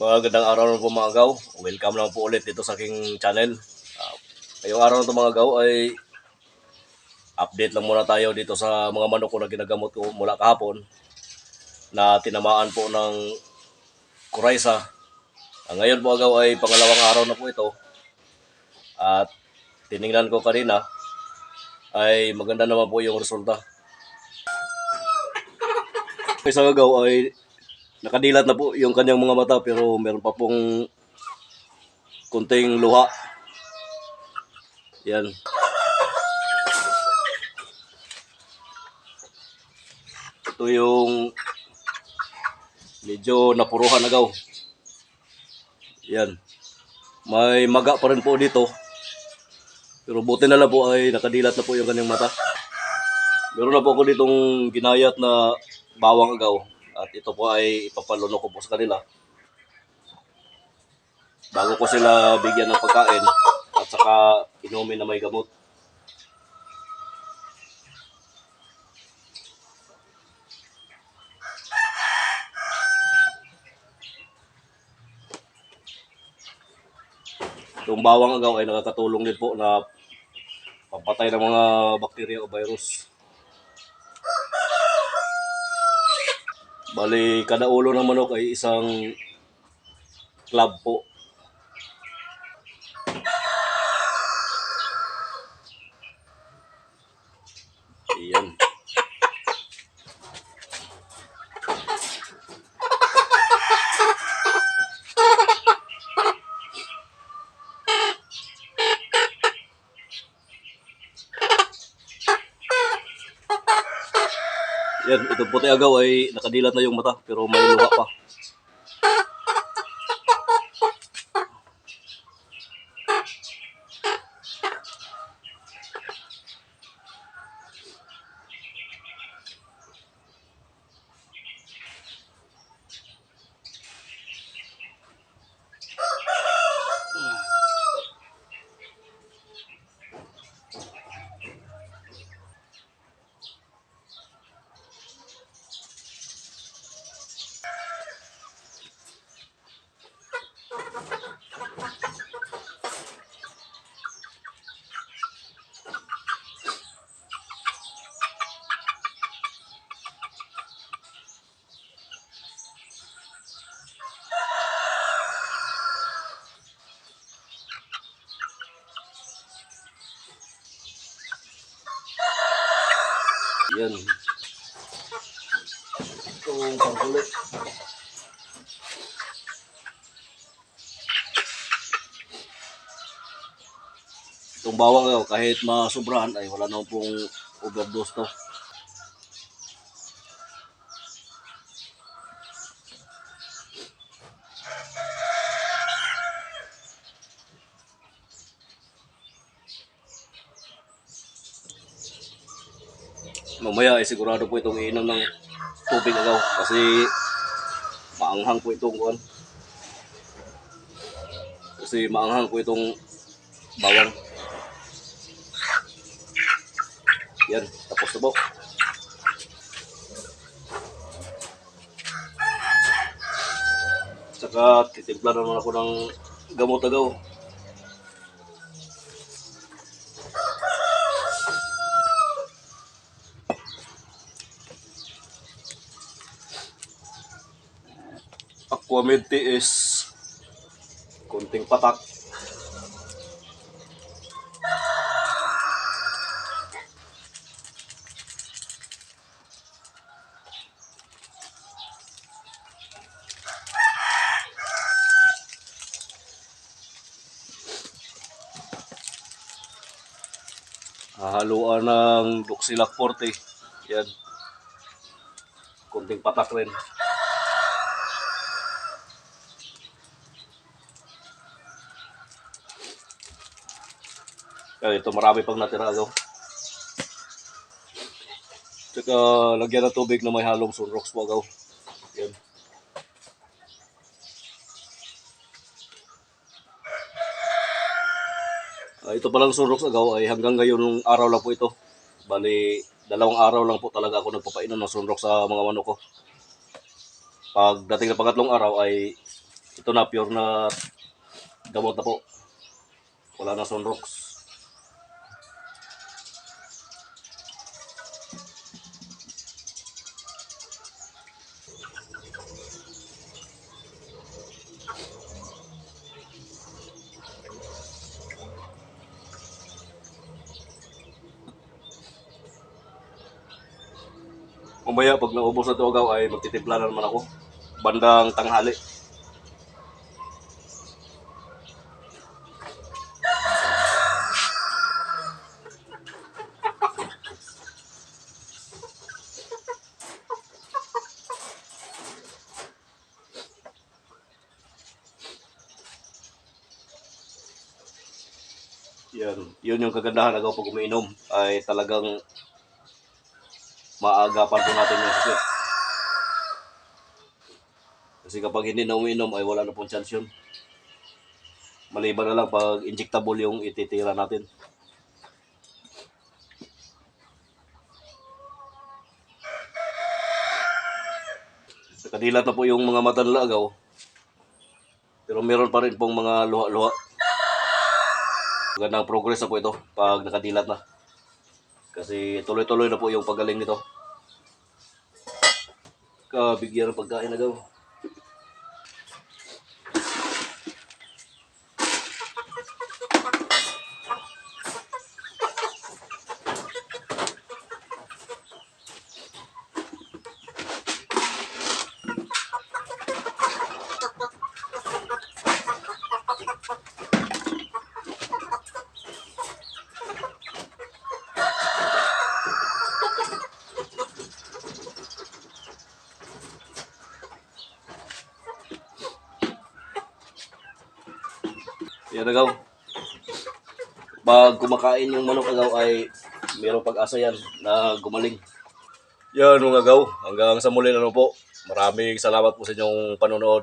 Magandang araw na po mga gaw. Welcome lang po ulit dito sa aking channel. Uh, araw na ito mga gaw ay update lang muna tayo dito sa mga manok ko na ginagamot ko mula kahapon na tinamaan po ng kuraysa. Ah, ngayon po agaw ay pangalawang araw na po ito. At tiningnan ko kanina ay maganda naman po yung resulta. Isang agaw ay nakadilat na po yung kanyang mga mata pero meron pa pong kunting luha. Yan. Ito yung medyo napuruhan agaw. Yan. May maga pa rin po dito. Pero buti na lang po ay nakadilat na po yung kanyang mata. Meron na po ako ditong ginayat na bawang agaw. At ito po ay ipapalunok ko po sa kanila. Bago ko sila bigyan ng pagkain at saka inumin na may gamot. Itong bawang agaw ay nakakatulong din po na pampatay ng mga bakterya o virus. Bali, kada ulo ng manok ay isang club po. Yan, itong puti agaw ay nakadilat na yung mata pero may luha pa. Yan. Itong pangkulit. Itong bawang oh, kahit masubrahan ay wala naman pong overdose to. Mamaya ay sigurado po itong iinom ng tubig agaw kasi maanghang po itong kuan. Kasi maanghang po itong bawang. Yan, tapos na po. Saka titimpla naman ako ng gamot agaw. Aquamid is kunting patak. Hahaluan ng Duxilac Forte. Yan. Kunting patak rin. Kaya ito marami pang natira agaw. Tsaka lagyan ng tubig na may halong sunrox po agaw. Yan. Ah, ito palang sunrox agaw ay hanggang ngayon ng araw lang po ito. Bali, dalawang araw lang po talaga ako nagpapainom ng sunrox sa mga manok ko. Pag dating na pangatlong araw ay Ito na, pure na gamot na po. Wala na sunrox. Mamaya pag naubos na ito agaw ay magtitimpla na naman ako. Bandang tanghali. Yan, yun yung kagandahan agaw pag umiinom ay talagang maagapan po natin yung sakit. Kasi kapag hindi na umiinom ay wala na pong chance yun. Maliban na lang pag injectable yung ititira natin. Nakadilat na po yung mga mata nila. Pero meron pa rin pong mga luha-luha. Magandang progress na po ito pag nakadilat na. Kasi tuloy-tuloy na po yung paggaling nito. Kabigyan ng pagkain agaw. Yan agaw. Pag kumakain yung manok agaw ay mayroong pag-asa yan na gumaling. Yan mga agaw. Hanggang sa muli na po. Maraming salamat po sa inyong panonood.